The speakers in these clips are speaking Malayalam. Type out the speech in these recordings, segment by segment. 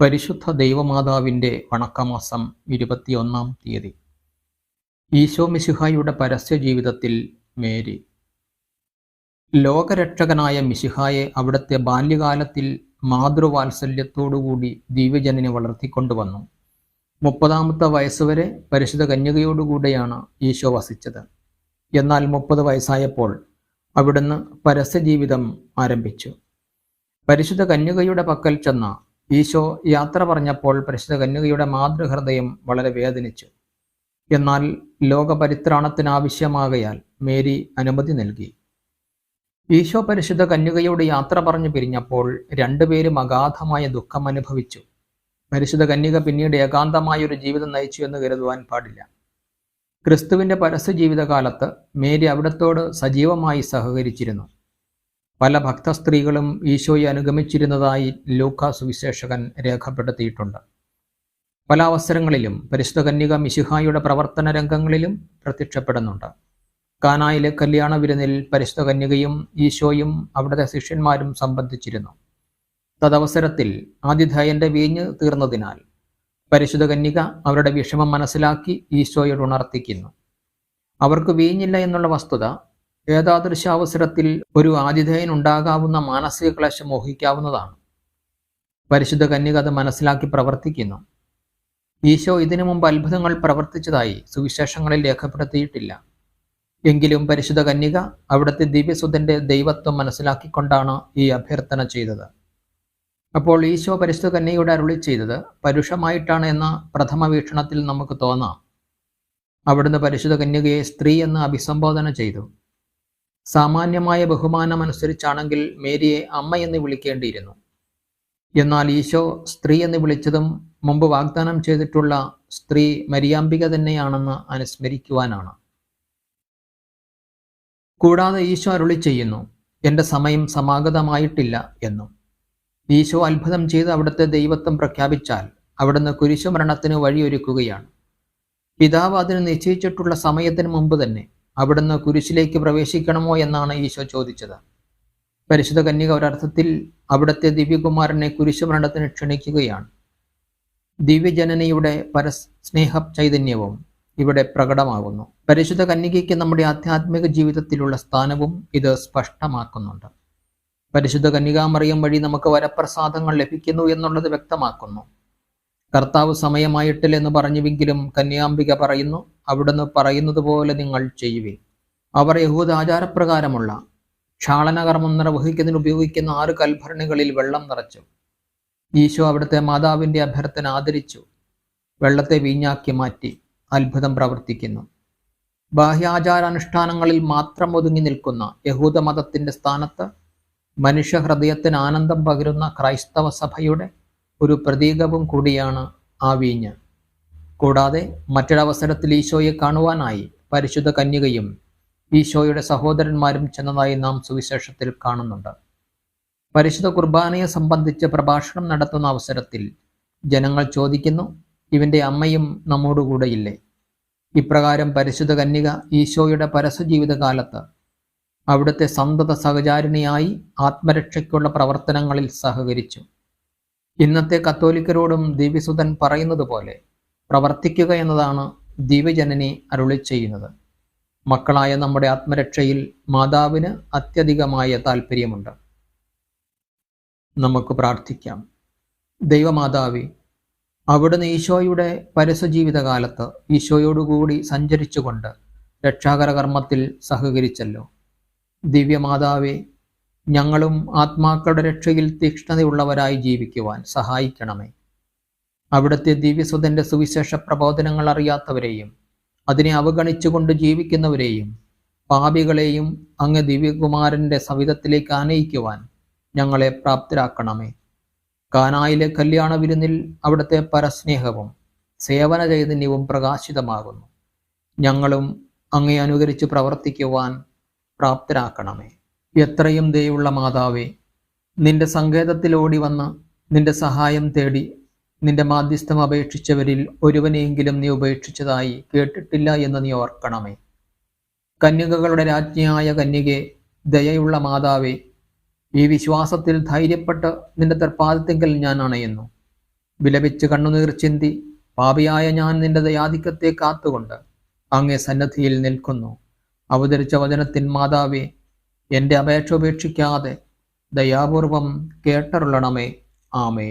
പരിശുദ്ധ ദൈവമാതാവിന്റെ വണക്കമാസം ഇരുപത്തിയൊന്നാം തീയതി. ഈശോ മിശിഹായുടെ പരസ്യ ജീവിതത്തിൽ മേരി. ലോകരക്ഷകനായ മിശിഹായെ അവിടുത്തെ ബാല്യകാലത്തിൽ മാതൃവാത്സല്യത്തോടുകൂടി ദിവ്യജനനെ വളർത്തിക്കൊണ്ടുവന്നു. മുപ്പതാമത്തെ വയസ്സുവരെ പരിശുദ്ധ കന്യകയോടുകൂടെയാണ് ഈശോ വസിച്ചത്. എന്നാൽ മുപ്പത് വയസ്സായപ്പോൾ അവിടുന്ന് പരസ്യ ജീവിതം ആരംഭിച്ചു. പരിശുദ്ധ കന്യകയുടെ പക്കൽ ചെന്ന ഈശോ യാത്ര പറഞ്ഞപ്പോൾ പരിശുദ്ധ കന്യകയുടെ മാതൃഹൃദയം വളരെ വേദനിച്ചു. എന്നാൽ ലോകപരിത്രാണത്തിനാവശ്യമാകയാൽ മേരി അനുമതി നൽകി. ഈശോ പരിശുദ്ധ കന്യകയോട് യാത്ര പറഞ്ഞു പിരിഞ്ഞപ്പോൾ രണ്ടുപേരും അഗാധമായ ദുഃഖം അനുഭവിച്ചു. പരിശുദ്ധ കന്യക പിന്നീട് ഏകാന്തമായ ഒരു ജീവിതം നയിച്ചു എന്ന് കരുതുവാൻ പാടില്ല. ക്രിസ്തുവിന്റെ പരസ്യ ജീവിതകാലത്ത് മേരി അവിടത്തോട് സജീവമായി സഹകരിച്ചിരുന്നു. പല ഭക്തസ്ത്രീകളും ഈശോയെ അനുഗമിച്ചിരുന്നതായി ലൂക്കാസ് സുവിശേഷകൻ രേഖപ്പെടുത്തിയിട്ടുണ്ട്. പല അവസരങ്ങളിലും പരിശുദ്ധ കന്യക മിശിഹായുടെ പ്രവർത്തന രംഗങ്ങളിലും പ്രത്യക്ഷപ്പെടുന്നുണ്ട്. കാനായിലെ കല്യാണ വിരുന്നിൽ പരിശുദ്ധ കന്യകയും ഈശോയും അവിടുത്തെ ശിഷ്യന്മാരും സംബന്ധിച്ചിരുന്നു. തദവസരത്തിൽ ആതിഥേയന്റെ വീഞ്ഞ് തീർന്നതിനാൽ പരിശുദ്ധ കന്യക അവരുടെ വിഷമം മനസ്സിലാക്കി ഈശോയോട് ഉണർത്തിക്കുന്നു. അവർക്ക് വീഞ്ഞില്ല എന്നുള്ള വസ്തുത ഏതാദൃശാവസരത്തിൽ ഒരു ആതിഥേയൻ ഉണ്ടാകാവുന്ന മാനസിക ക്ലേശം മോഹിക്കാവുന്നതാണ്. പരിശുദ്ധ കന്യക അത് മനസ്സിലാക്കി പ്രവർത്തിക്കുന്നു. ഈശോ ഇതിനു മുമ്പ് അത്ഭുതങ്ങൾ പ്രവർത്തിച്ചതായി സുവിശേഷങ്ങളിൽ രേഖപ്പെടുത്തിയിട്ടില്ല. എങ്കിലും പരിശുദ്ധ കന്യക അവിടുത്തെ ദിവ്യസുതന്റെ ദൈവത്വം മനസ്സിലാക്കിക്കൊണ്ടാണ് ഈ അഭ്യർത്ഥന ചെയ്തത്. അപ്പോൾ ഈശോ പരിശുദ്ധ കന്യകയുടെ അരുളി ചെയ്തത് പരുഷമായിട്ടാണ് എന്ന പ്രഥമ വീക്ഷണത്തിൽ നമുക്ക് തോന്നാം. അവിടുന്ന് പരിശുദ്ധ കന്യകയെ സ്ത്രീ എന്ന് അഭിസംബോധന ചെയ്തു. സാമാന്യമായ ബഹുമാനം അനുസരിച്ചാണെങ്കിൽ മേരിയെ അമ്മ എന്ന് വിളിക്കേണ്ടിയിരുന്നു. എന്നാൽ ഈശോ സ്ത്രീ എന്ന് വിളിച്ചതും മുമ്പ് വാഗ്ദാനം ചെയ്തിട്ടുള്ള സ്ത്രീ മരിയാമ്പിക തന്നെയാണെന്ന് അനുസ്മരിക്കുവാനാണ്. കൂടാതെ ഈശോ അരുളി ചെയ്യുന്നു എന്റെ സമയം സമാഗതമായിട്ടില്ല എന്നും. ഈശോ അത്ഭുതം ചെയ്ത് അവിടുത്തെ ദൈവത്വം പ്രഖ്യാപിച്ചാൽ അവിടുന്ന് കുരിശുമരണത്തിന് വഴിയൊരുക്കുകയാണ്. പിതാവ് അതിന് നിശ്ചയിച്ചിട്ടുള്ള സമയത്തിന് മുമ്പ് തന്നെ അവിടുന്ന് കുരിശിലേക്ക് പ്രവേശിക്കണമോ എന്നാണ് ഈശോ ചോദിച്ചത്. പരിശുദ്ധ കന്യക ഒരർത്ഥത്തിൽ അവിടുത്തെ ദിവ്യകുമാരനെ കുരിശുമരണത്തിന് ക്ഷണിക്കുകയാണ്. ദിവ്യജനനിയുടെ പരസ്നേഹ ചൈതന്യവും ഇവിടെ പ്രകടമാകുന്നു. പരിശുദ്ധ കന്യകയ്ക്ക് നമ്മുടെ ആധ്യാത്മിക ജീവിതത്തിലുള്ള സ്ഥാനവും ഇത് സ്പഷ്ടമാക്കുന്നുണ്ട്. പരിശുദ്ധ കന്യകാമറിയം വഴി നമുക്ക് വരപ്രസാദങ്ങൾ ലഭിക്കുന്നു എന്നുള്ളത് വ്യക്തമാക്കുന്നു. കർത്താവ് സമയമായിട്ടില്ലെന്ന് പറഞ്ഞുവെങ്കിലും കന്യാംബിക പറയുന്നു അവിടുന്ന് പറയുന്നത് പോലെ നിങ്ങൾ ചെയ്യുവിൻ. അവർ യഹൂദ ആചാരപ്രകാരമുള്ള ക്ഷാളനകർമ്മം നിർവഹിക്കുന്നതിന് ഉപയോഗിക്കുന്ന ആറ് കൽഭരണികളിൽ വെള്ളം നിറച്ചു. ഈശോ അവിടുത്തെ മാതാവിന്റെ അഭ്യർത്ഥന ആദരിച്ചു. വെള്ളത്തെ വീഞ്ഞാക്കി മാറ്റി അത്ഭുതം പ്രവർത്തിക്കുന്നു. ബാഹ്യാചാരാനുഷ്ഠാനങ്ങളിൽ മാത്രം ഒതുങ്ങി നിൽക്കുന്ന യഹൂദ മതത്തിന്റെ സ്ഥാനത്ത് മനുഷ്യഹൃദയത്തിന് ആനന്ദം പകരുന്ന ക്രൈസ്തവ സഭയുടെ ഒരു പ്രതീകവും കൂടിയാണ് ആ വീഞ്ഞ്. കൂടാതെ മറ്റൊരവസരത്തിൽ ഈശോയെ കാണുവാനായി പരിശുദ്ധ കന്യകയും ഈശോയുടെ സഹോദരന്മാരും ചെന്നതായി നാം സുവിശേഷത്തിൽ കാണുന്നുണ്ട്. പരിശുദ്ധ കുർബാനയെ സംബന്ധിച്ച് പ്രഭാഷണം നടത്തുന്ന അവസരത്തിൽ ജനങ്ങൾ ചോദിക്കുന്നു ഇവന്റെ അമ്മയും നമ്മോടുകൂടെയില്ലേ? ഇപ്രകാരം പരിശുദ്ധ കന്യക ഈശോയുടെ പരസ്യ ജീവിതകാലത്ത് അവിടുത്തെ സന്തത സഹചാരിണിയായി ആത്മരക്ഷയ്ക്കുള്ള പ്രവർത്തനങ്ങളിൽ സഹകരിച്ചു. ഇന്നത്തെ കത്തോലിക്കരോടും ദേവിസുധൻ പറയുന്നത് പോലെ പ്രവർത്തിക്കുക എന്നതാണ് ദിവ്യജനനി അരുളി ചെയ്യുന്നത്. മക്കളായ നമ്മുടെ ആത്മരക്ഷയിൽ മാതാവിന് അത്യധികമായ താല്പര്യമുണ്ട് നമുക്ക് പ്രാർത്ഥിക്കാം. ദൈവമാതാവി അവിടുന്ന് ഈശോയുടെ പരസ്യജീവിതകാലത്ത് ഈശോയോടുകൂടി സഞ്ചരിച്ചുകൊണ്ട് രക്ഷാകര കർമ്മത്തിൽ സഹകരിച്ചല്ലോ. ദിവ്യമാതാവെ ഞങ്ങളും ആത്മാക്കളുടെ രക്ഷയിൽ തീക്ഷ്ണതയുള്ളവരായി ജീവിക്കുവാൻ സഹായിക്കണമേ. അവിടുത്തെ ദിവ്യസുതന്റെ സുവിശേഷ പ്രബോധനങ്ങൾ അറിയാത്തവരെയും അതിനെ അവഗണിച്ചുകൊണ്ട് ജീവിക്കുന്നവരെയും പാപികളെയും അങ്ങ് ദിവ്യകുമാരന്റെ സവിധത്തിലേക്ക് ആനയിക്കുവാൻ ഞങ്ങളെ പ്രാപ്തരാക്കണമേ. കാനായിലെ കല്യാണ വിരുന്നിൽ അവിടുത്തെ പരസ്നേഹവും സേവന ചൈതന്യവും പ്രകാശിതമാകുന്നു. ഞങ്ങളും അങ്ങേ അനുകരിച്ച് പ്രവർത്തിക്കുവാൻ പ്രാപ്തരാക്കണമേ. എത്രയും ദയുള്ള മാതാവേ നിന്റെ സങ്കേതത്തിലോടി വന്ന് നിന്റെ സഹായം തേടി നിന്റെ മാധ്യസ്ഥം അപേക്ഷിച്ചവരിൽ ഒരുവനെയെങ്കിലും നീ ഉപേക്ഷിച്ചതായി കേട്ടിട്ടില്ല എന്ന് നീ ഓർക്കണമേ. കന്യകകളുടെ രാജ്ഞിയായ കന്യകെ ദയയുള്ള മാതാവേ ഈ വിശ്വാസത്തിൽ ധൈര്യപ്പെട്ട് നിന്റെ തർപ്പാദത്തെങ്കിൽ ഞാൻ അണയുന്നു. വിലപിച്ച് കണ്ണുനീർ ചിന്തി പാപിയായ ഞാൻ നിന്റെ ദയാധിക്യത്തെ കാത്തുകൊണ്ട് അങ്ങേ സന്നദ്ധിയിൽ നിൽക്കുന്നു. അവതരിച്ച വചനത്തിൻ മാതാവേ എന്റെ അപേക്ഷ ഉപേക്ഷിക്കാതെ ദയാപൂർവം കേട്ടരുളണമേ. ആമേ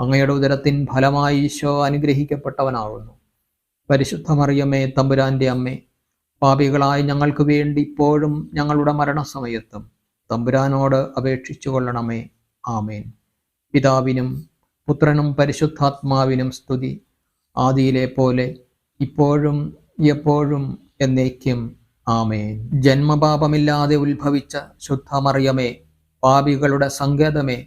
അങ്ങയുടെ ഉദരത്തിൻ ഫലമായി ഈശോ അനുഗ്രഹിക്കപ്പെട്ടവനാകുന്നു. പരിശുദ്ധമറിയമ്മേ തമ്പുരാന്റെ അമ്മേ പാപികളായി ഞങ്ങൾക്ക് വേണ്ടി ഇപ്പോഴും ഞങ്ങളുടെ മരണസമയത്തും തമ്പുരാനോട് അപേക്ഷിച്ചു കൊള്ളണമേ ആമേൻ. പിതാവിനും പുത്രനും പരിശുദ്ധാത്മാവിനും സ്തുതി. ആദിയിലെ പോലെ ഇപ്പോഴും എപ്പോഴും എന്നേക്കും. ആമേൻ. ജന്മപാപമില്ലാതെ ഉത്ഭവിച്ച ശുദ്ധമറിയമേ പാപികളുടെ സങ്കേതമേ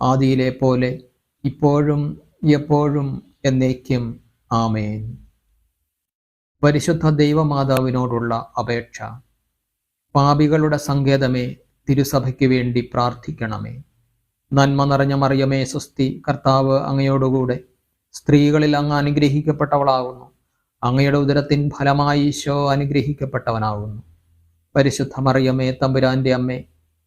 ആദിയിലെ പോലെ ഇപ്പോഴും എപ്പോഴും എന്നേക്കും ആമേൻ. പരിശുദ്ധ ദൈവമാതാവിനോടുള്ള അപേക്ഷ. പാപികളുടെ സങ്കേതമേ തിരുസഭയ്ക്ക് വേണ്ടി പ്രാർത്ഥിക്കണമേ. നന്മ നിറഞ്ഞ മറിയമേ സുസ്തി കർത്താവ് അങ്ങയോടുകൂടെ. സ്ത്രീകളിൽ അങ്ങ് അനുഗ്രഹിക്കപ്പെട്ടവളാകുന്നു. അങ്ങയുടെ ഉദരത്തിൻ ഫലമായി ഈശോ അനുഗ്രഹിക്കപ്പെട്ടവനാകുന്നു. പരിശുദ്ധ മറിയമേ തമ്പുരാന്റെ അമ്മേ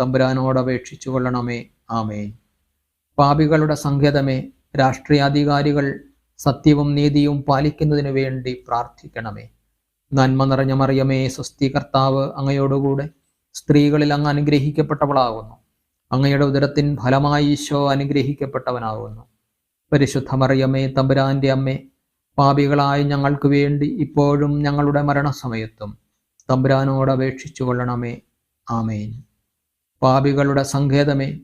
തമ്പുരാനോട് അപേക്ഷിച്ചു കൊള്ളണമേ. ആമേൻ. പാപികളുടെ സങ്കേതമേ രാഷ്ട്രീയാധികാരികൾ സത്യവും നീതിയും പാലിക്കുന്നതിനു വേണ്ടി പ്രാർത്ഥിക്കണമേ. നന്മ നിറഞ്ഞ മറിയമേ സ്വസ്തി കർത്താവ് അങ്ങയോടുകൂടെ സ്ത്രീകളിൽ അങ്ങ് അനുഗ്രഹിക്കപ്പെട്ടവളാകുന്നു. അങ്ങയുടെ ഉദരത്തിൻ ഫലമായി ഈശോ അനുഗ്രഹിക്കപ്പെട്ടവനാകുന്നു. പരിശുദ്ധ മറിയമേ തമ്പുരാന്റെ അമ്മ പാപികളായ ഞങ്ങൾക്ക് വേണ്ടി ഇപ്പോഴും ഞങ്ങളുടെ മരണസമയത്തും തമ്പുരാനോട് അപേക്ഷിച്ചു കൊള്ളണമേ. ആമേൻ. പാപികളുടെ സങ്കേതമേ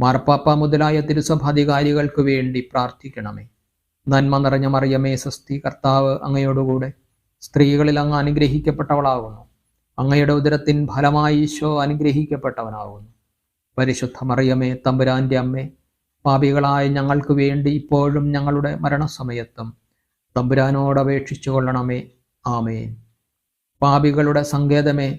മാർപ്പാപ്പ മുതലായ തിരുസഭാധികാരികൾക്ക് വേണ്ടി പ്രാർത്ഥിക്കണമേ. നന്മ നിറഞ്ഞ മറിയമേ സ്വസ്തി കർത്താവ് അങ്ങയോടുകൂടെ സ്ത്രീകളിൽ അങ്ങ് അനുഗ്രഹിക്കപ്പെട്ടവളാകുന്നു. അങ്ങയുടെ ഉദരത്തിൻ ഫലമായി ഈശോ അനുഗ്രഹിക്കപ്പെട്ടവനാകുന്നു. പരിശുദ്ധ മറിയമേ തമ്പുരാന്റെ അമ്മേ പാപികളായ ഞങ്ങൾക്ക് വേണ്ടി ഇപ്പോഴും ഞങ്ങളുടെ മരണസമയത്തും തമ്പുരാനോട് അപേക്ഷിച്ചു കൊള്ളണമേ ആമേൻ. പാപികളുടെ സങ്കേതമേ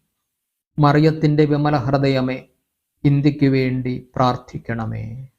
മറിയത്തിന്റെ വിമല ഹൃദയമേ ഇന്ത്യയ്ക്ക് വേണ്ടി പ്രാർത്ഥിക്കണമേ.